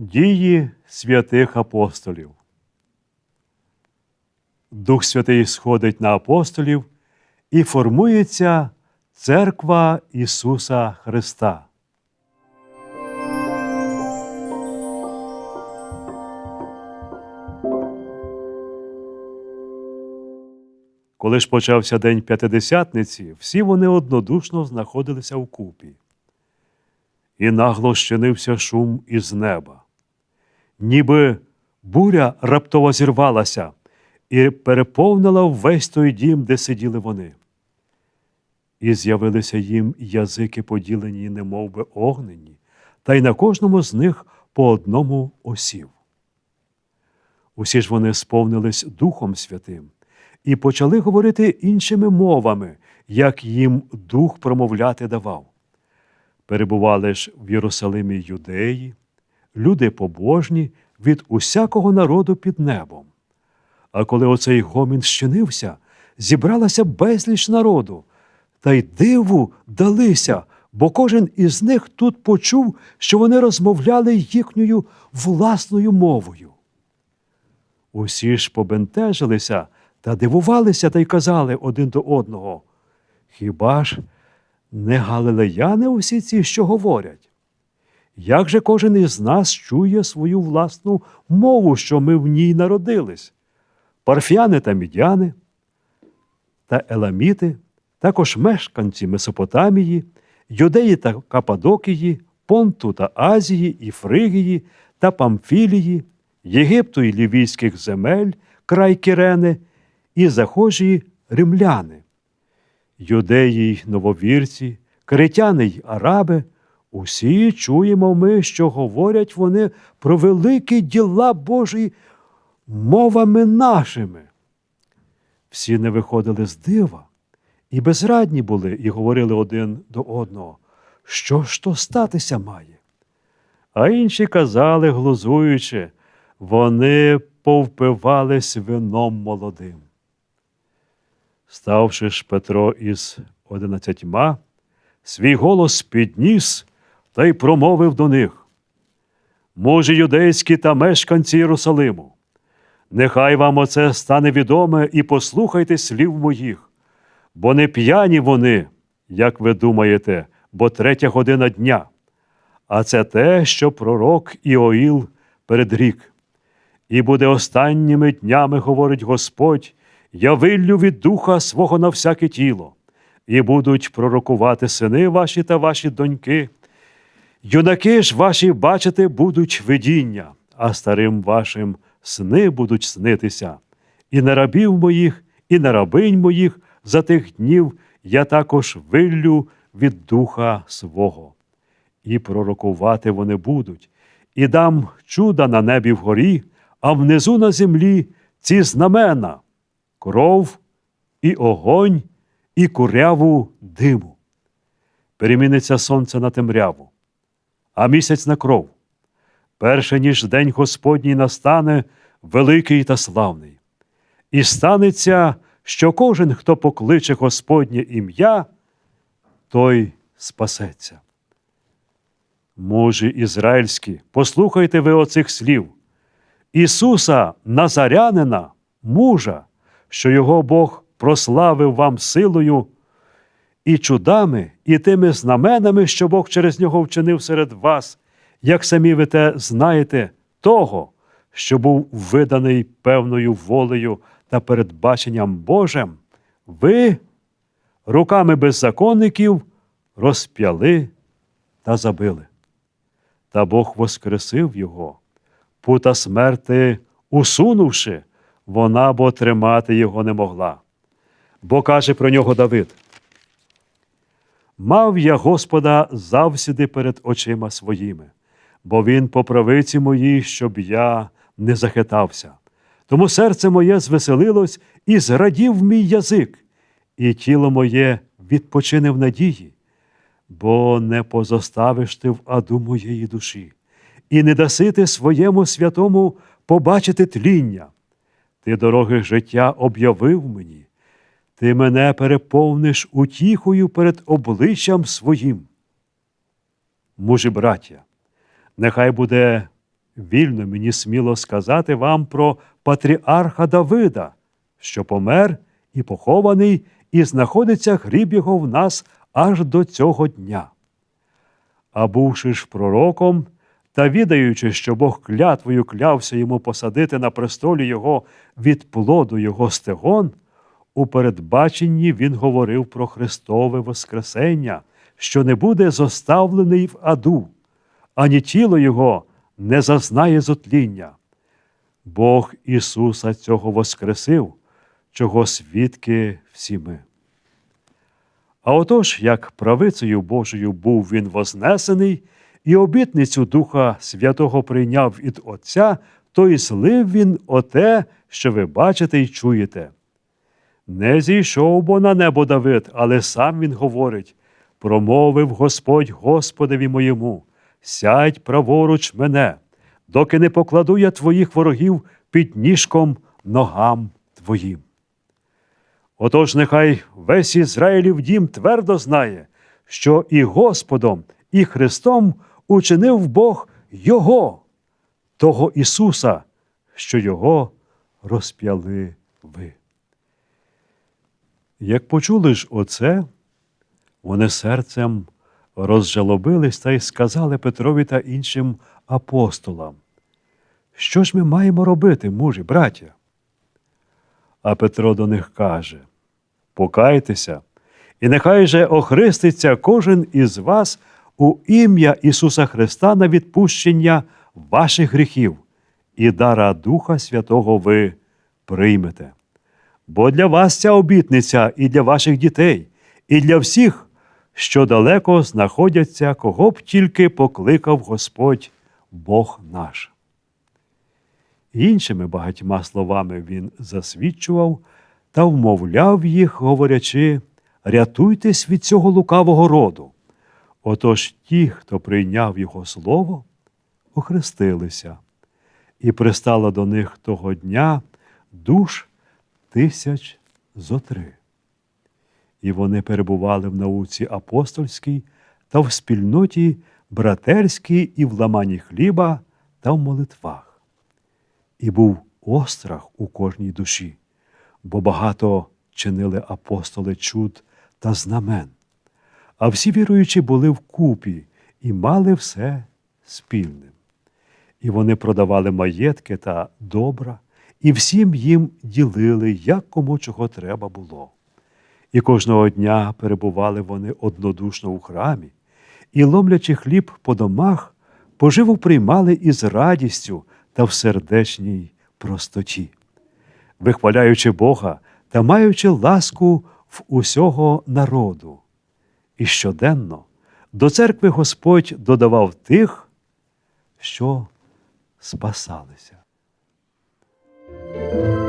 Дії святих апостолів. Дух Святий сходить на апостолів і формується Церква Ісуса Христа. Коли ж почався день п'ятидесятниці, всі вони однодушно знаходилися вкупі. І нагло щинився шум із неба. Ніби буря раптово зірвалася і переповнила весь той дім, де сиділи вони. І з'явилися їм язики, поділені, немов би огнені, та й на кожному з них по одному осів. Усі ж вони сповнились Духом Святим і почали говорити іншими мовами, як їм дух промовляти давав. Перебували ж в Єрусалимі юдеї, люди побожні від усякого народу під небом. А коли оцей гомін щинився, зібралася безліч народу, та й диву далися, бо кожен із них тут почув, що вони розмовляли їхньою власною мовою. Усі ж побентежилися та дивувалися та й казали один до одного. Хіба ж не галилеяни усі ці, що говорять? Як же кожен із нас чує свою власну мову, що ми в ній народились? Парфяни та мідяни та еламіти, також мешканці Месопотамії, Юдеї та Кападокії, Понту та Азії, і Фригії та Памфілії, Єгипту і Лівійських земель, край Кирени, і захожі римляни, юдеї й нововірці, критяни й араби, усі чуємо ми, що говорять вони про великі діла Божі мовами нашими. Всі не виходили з дива і безрадні були, і говорили один до одного, що ж то статися має. А інші казали, глузуючи, вони повпивались вином молодим. Ставши ж Петро із одинадцятьма, свій голос підніс та й промовив до них. Мужі юдейські та мешканці Єрусалиму, нехай вам оце стане відоме і послухайте слів моїх, бо не п'яні вони, як ви думаєте, бо третя година дня. А це те, що пророк Іоїл передрік. І буде останніми днями, говорить Господь, я виллю від духа свого на всяке тіло, і будуть пророкувати сини ваші та ваші доньки. Юнаки ж ваші бачити будуть видіння, а старим вашим сни будуть снитися. І на рабів моїх, і на рабинь моїх за тих днів я також виллю від духа свого. І пророкувати вони будуть, і дам чуда на небі вгорі, а внизу на землі ці знамена кров і огонь, і куряву диму. Переміниться сонце на темряву, а місяць на кров. Перше ніж день Господній настане великий та славний. І станеться, що кожен, хто покличе Господнє ім'я, той спасеться. Мужі ізраїльські, послухайте ви оцих слів. Ісуса Назарянина, мужа, що його Бог прославив вам силою і чудами, і тими знаменами, що Бог через нього вчинив серед вас, як самі ви те знаєте, того, що був виданий певною волею та передбаченням Божим, ви руками беззаконників розп'яли та забили. Та Бог воскресив його, пута смерти усунувши, вона бо тримати його не могла. Бо каже про нього Давид. Мав я Господа завсіди перед очима своїми, бо він по правиці моїй, щоб я не захитався. Тому серце моє звеселилось і зрадів мій язик, і тіло моє відпочине в надії, бо не позоставиш ти в аду моєї душі, і не даси ти своєму святому побачити тління. Ти дороги життя об'явив мені, ти мене переповниш утіхою перед обличчям своїм. Мужі браття, нехай буде вільно мені сміло сказати вам про патріарха Давида, що помер і похований, і знаходиться гріб його в нас аж до цього дня. А бувши ж пророком, та відаючи, що Бог клятвою клявся йому посадити на престолі його від плоду його стегон, у передбаченні він говорив про Христове Воскресення, що не буде зоставлений в аду, ані тіло його не зазнає зотління. Бог Ісуса цього воскресив, чого свідки всі ми. А отож, як правицею Божою був він вознесений, і обітницю Духа Святого прийняв від Отця, то й злив він оте, що ви бачите й чуєте. Не зійшов бо на небо Давид, але сам він говорить: промовив Господь Господеві моєму, сядь праворуч мене, доки не покладу я твоїх ворогів під ніжком ногам твоїм. Отож, нехай весь Ізраїлів дім твердо знає, що і Господом, і Христом учинив Бог Його, того Ісуса, що Його розп'яли ви. Як почули ж оце, вони серцем розжалобились та й сказали Петрові та іншим апостолам, що ж ми маємо робити, мужі, браття? А Петро до них каже: Покайтеся, і нехай же охриститься кожен із вас у ім'я Ісуса Христа на відпущення ваших гріхів, і дара Духа Святого ви приймете. Бо для вас ця обітниця і для ваших дітей, і для всіх, що далеко знаходяться, кого б тільки покликав Господь Бог наш. Іншими багатьма словами він засвідчував та вмовляв їх, говорячи, рятуйтесь від цього лукавого роду. Отож ті, хто прийняв його слово, охрестилися, і пристало до них того дня душ тисяч зо три. І вони перебували в науці апостольській та в спільноті братерській і в ламанні хліба та в молитвах. І був острах у кожній душі, бо багато чинили апостоли чуд та знамен. А всі віруючі були вкупі і мали все спільним. І вони продавали маєтки та добра, і всім їм ділили, як кому чого треба було. І кожного дня перебували вони однодушно у храмі, і, ломлячи хліб по домах, поживу приймали із радістю та в сердечній простоті, вихваляючи Бога та маючи ласку в усього народу. І щоденно до церкви Господь додавав тих, що спасалися. Thank you.